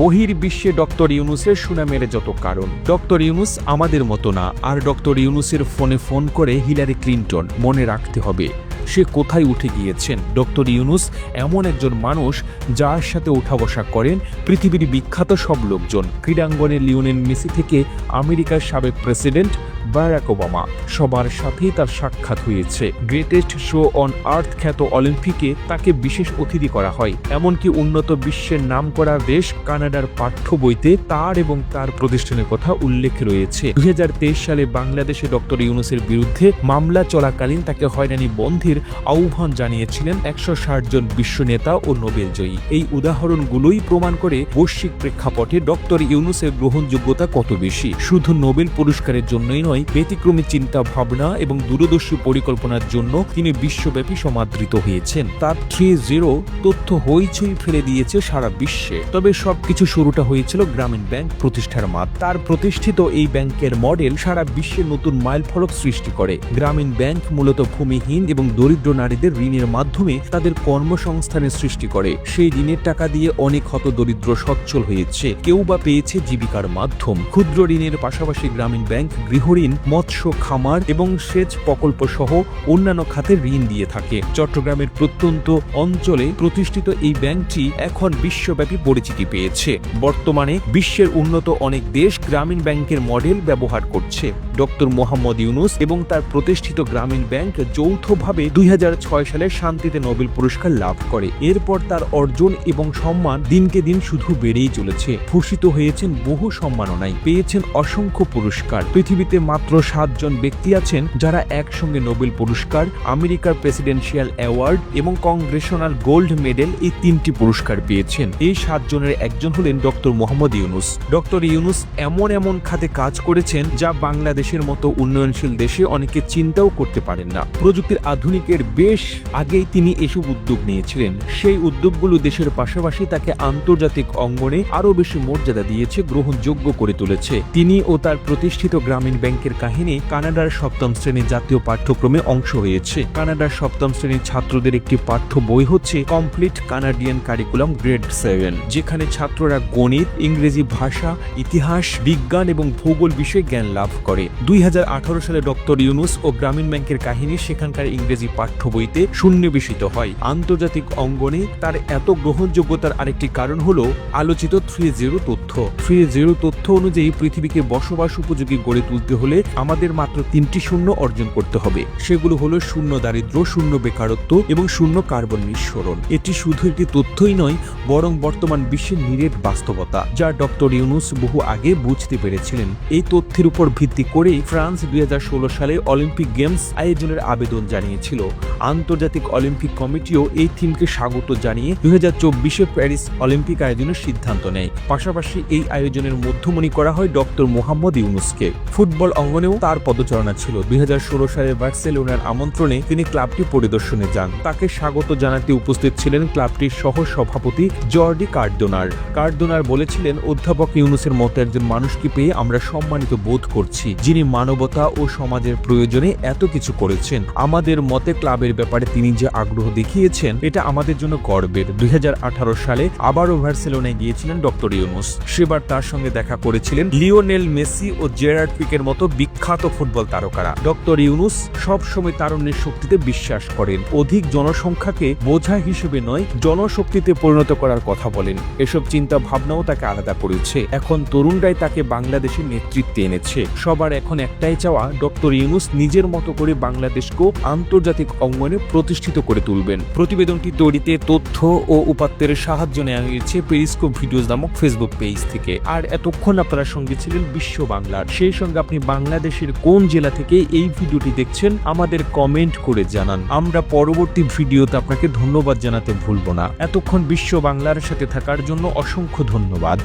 বহির বিশ্বে ডক্টর ইউনুসের সুনামের যত কারণ, ডক্টর ইউনুস আমাদের মতো না, আর ডক্টর ইউনুসের ফোনে ফোন করে হিলারি ক্লিন্টন মনে রাখতে হবে। সে কোথায় উঠে গিয়েছেন? ডক্টর ইউনুস এমন একজন মানুষ যার সাথে ওঠা বসা করেন পৃথিবীর বিখ্যাত সব লোকজন। ক্রীড়াঙ্গনে লিওনেন মেসি থেকে আমেরিকার সাবেক প্রেসিডেন্ট বারাক ওবামা। সবার সাথেই তার সাক্ষাৎ হয়েছে। গ্রেটেস্ট শো অন আর্থ খ্যাত অলিম্পিকে তাকে বিশেষ অতিথি করা হয়। এমনকি উন্নত বিশ্বের নামকরা দেশ কানাডার পাঠ্য বইতে তার এবং তার প্রতিষ্ঠানের কথা উল্লেখ রয়েছে। দুই হাজার তেইশ সালে বাংলাদেশে ডক্টর ইউনুসের বিরুদ্ধে মামলা চলাকালীন তাকে হয়রানি বন্ধের আহ্বান জানিয়েছিলেন একশো ষাট জন বিশ্ব নেতা ও নোবেল জয়ী। এই উদাহরণগুলোই প্রমাণ করে বৈশ্বিক প্রেক্ষাপটে ডক্টর ইউনুসের গ্রহণযোগ্যতা কত বেশি। শুধু নোবেল পুরস্কারের জন্যই নয়, ব্যতিক্রমী চিন্তা ভাবনা এবং দূরদর্শী পরিকল্পনার জন্য তিনি বিশ্বব্যাপী সমাদৃত হয়েছেন। তার থ্রি জিরো তথ্য হইচই ফেলে দিয়েছে সারা বিশ্বে। তবে সবকিছু শুরুটা হয়েছিল গ্রামীণ ব্যাংক প্রতিষ্ঠার মাত তার প্রতিষ্ঠিত এই ব্যাংকের মডেল সারা বিশ্বে নতুন মাইল মাইলফলক সৃষ্টি করে। গ্রামীণ ব্যাংক মূলত ভূমিহীন এবং দরিদ্র নারীদের ঋণের মাধ্যমে তাদের কর্মসংস্থানের সৃষ্টি করে। সেই ঋণের টাকা দিয়ে অনেক হত দরিদ্র সচ্ছল হয়েছে। কেউ বা পেয়েছে জীবিকার মাধ্যম। ক্ষুদ্র ঋণের পাশাপাশি গ্রামীণ ব্যাংক গৃহঋণ মৎস্য, খামার এবং সেচ প্রকল্প সহ অন্যান্য খাতে ঋণ দিয়ে থাকে। চট্টগ্রামের প্রত্যন্ত অঞ্চলে প্রতিষ্ঠিত এই ব্যাংকটি এখন বিশ্বব্যাপী পরিচিতি পেয়েছে। বর্তমানে বিশ্বের উন্নত অনেক দেশ গ্রামীণ ব্যাংকের মডেল ব্যবহার করছে। ডক্টর মোহাম্মদ ইউনুস এবং তার প্রতিষ্ঠিত গ্রামীণ ব্যাংক যৌথভাবে দুই হাজার ছয় সালে শান্তিতে নোবেল পুরস্কার লাভ করে। এরপর তার অর্জন এবং সম্মান দিনকে দিন শুধু বেড়েই চলেছে। ভূষিত হয়েছেন বহু সম্মাননায়। পেয়েছেন অসংখ্য পুরস্কার। পৃথিবীতে মাত্র সাতজন ব্যক্তি আছেন যারা একসঙ্গে নোবেল পুরস্কার, আমেরিকার প্রেসিডেন্সিয়াল অ্যাওয়ার্ড এবং কংগ্রেশনাল গোল্ড মেডেল এই তিনটি পুরস্কার পেয়েছেন। এই সাতজনের একজন হলেন ডক্টর মোহাম্মদ ইউনুস। ডক্টর ইউনুস এমন এমন খাতে কাজ করেছেন যা বাংলাদেশের মতো উন্নয়নশীল দেশে অনেকে চিন্তাও করতে পারেন না। প্রযুক্তির আধুনিকের বেশ আগেই তিনি এসব উদ্যোগ নিয়েছিলেন। সেই উদ্যোগগুলো দেশের পাশাপাশি তাকে আন্তর্জাতিক অঙ্গনে আরও বেশি মর্যাদা দিয়েছে, গ্রহণযোগ্য করে তুলেছে। তিনি ও তার প্রতিষ্ঠিত গ্রামীণ ব্যাংকের কাহিনী কানাডার সপ্তম শ্রেণির জাতীয় পাঠ্যক্রমে অংশ হয়েছে। কানাডার সপ্তম শ্রেণির ছাত্রদের একটি পাঠ্য বই হচ্ছে complete Canadian curriculum grade seven, যেখানে ছাত্ররা গণিত, ইংরেজি ভাষা, ইতিহাস, বিজ্ঞান এবং ভূগোল বিষয়ে জ্ঞান লাভ করে। দুই হাজার আঠারো সালে ডক্টর ইউনুস ও গ্রামীণ ব্যাংকের কাহিনী সেখানকার ইংরেজি পাঠ্য বইতে সন্নিবেশিত হয়। আন্তর্জাতিক অঙ্গনে তার এত গ্রহণযোগ্যতার আরেকটি কারণ হল আলোচিত থ্রি জিরো তথ্য। থ্রি জিরো তথ্য অনুযায়ী পৃথিবীকে বসবাস উপযোগী গড়ে তুলতে হলে আমাদের মাত্র তিনটি শূন্য অর্জন করতে হবে। সেগুলো হলো শূন্য দারিদ্র, শূন্য বেকারত্ব এবং শূন্য কার্বন নিঃসরণ। এটি শুধু একটি তথ্যই নয়, বরং বর্তমান বিশ্বের নিরেট বাস্তবতা, যা ডক্টর ইউনুস বহু আগে বুঝতে পেরেছিলেন। এই তথ্যের উপর ভিত্তি করেই ফ্রান্স দুই হাজার ষোলো সালে অলিম্পিক গেমস আয়োজনের আবেদন জানিয়েছিল। আন্তর্জাতিক অলিম্পিক কমিটিও এই থিমকে স্বাগত জানিয়ে দুই হাজার চব্বিশে প্যারিস অলিম্পিক আয়োজনের সিদ্ধান্ত নেয়। পাশাপাশি এই আয়োজনের মধ্যমণি করা হয় ডক্টর মোহাম্মদ ইউনুসকে। ফুটবল অঙ্গনেও তার পদচারণা ছিল। দুই হাজার ষোলো সালে বার্সেলোনার আমন্ত্রণে তিনি ক্লাবটি পরিদর্শনে যান। তাকে স্বাগত জানাতে উপস্থিত ছিলেন ক্লাবটির সহ সভাপতি জর্ডি কার্ডোনার। কার্ডোনার বলেছিলেন, অধ্যাপক ইউনুসের মতো একজন মানুষকে পেয়ে আমরা সম্মানিত বোধ করছি। যিনি মানবতা ও সমাজের প্রয়োজনে এত কিছু করেছেন, আমাদের মতে ক্লাবের ব্যাপারে তিনি যে আগ্রহ দেখিয়েছেন, এটা আমাদের জন্য গর্বের। দু হাজার আঠারো সালে আবারও ভার্সেলোনায় গিয়েছিলেন ডক্টর ইউনুস। সেবার তার সঙ্গে দেখা করেছিলেন লিওনেল মেসি ও জেরার্ড পিকের মতো বিখ্যাত ফুটবল তারকারা। ডক্টর ইউনুস সবসময় তারুণ্যের শক্তিতে বিশ্বাস করেন। অধিক জনসংখ্যাকে বোঝা হিসেবে নয়, জনশক্তিতে পরিণত করার কথা বলেন। এসব চিন্তা ভাবনাও তাকে আলাদা করেছে। এখন তরুণরাই তাকে বাংলাদেশের নেতৃত্বে এনেছে। সবার এখন একটাই চাওয়া ডক্টর ইউনুস নিজের মতো করে বাংলাদেশকেও আন্তর্জাতিক অঙ্গনে প্রতিষ্ঠিত করে তুলবেন। প্রতিবেদনটি তৈরিতে তথ্য ও উপাত্তের সাহায্য নেওয়া হয়েছে পেরিস্কোপ ভিডিওস নামক ফেসবুক পেজ থেকে। আর এতক্ষণ আপনারা সঙ্গে ছিলেন বিশ্ব বাংলার। সেই সঙ্গে আপনি বাংলাদেশের কোন জেলা থেকে এই ভিডিওটি দেখছেন আমাদের কমেন্ট করে জানান। আমরা পরবর্তী ভিডিওতে আপনাকে ধন্যবাদ জানাতে ভুলব না। এতক্ষণ বিশ্ব বাংলার সাথে থাকার জন্য অসংখ্য ধন্যবাদ।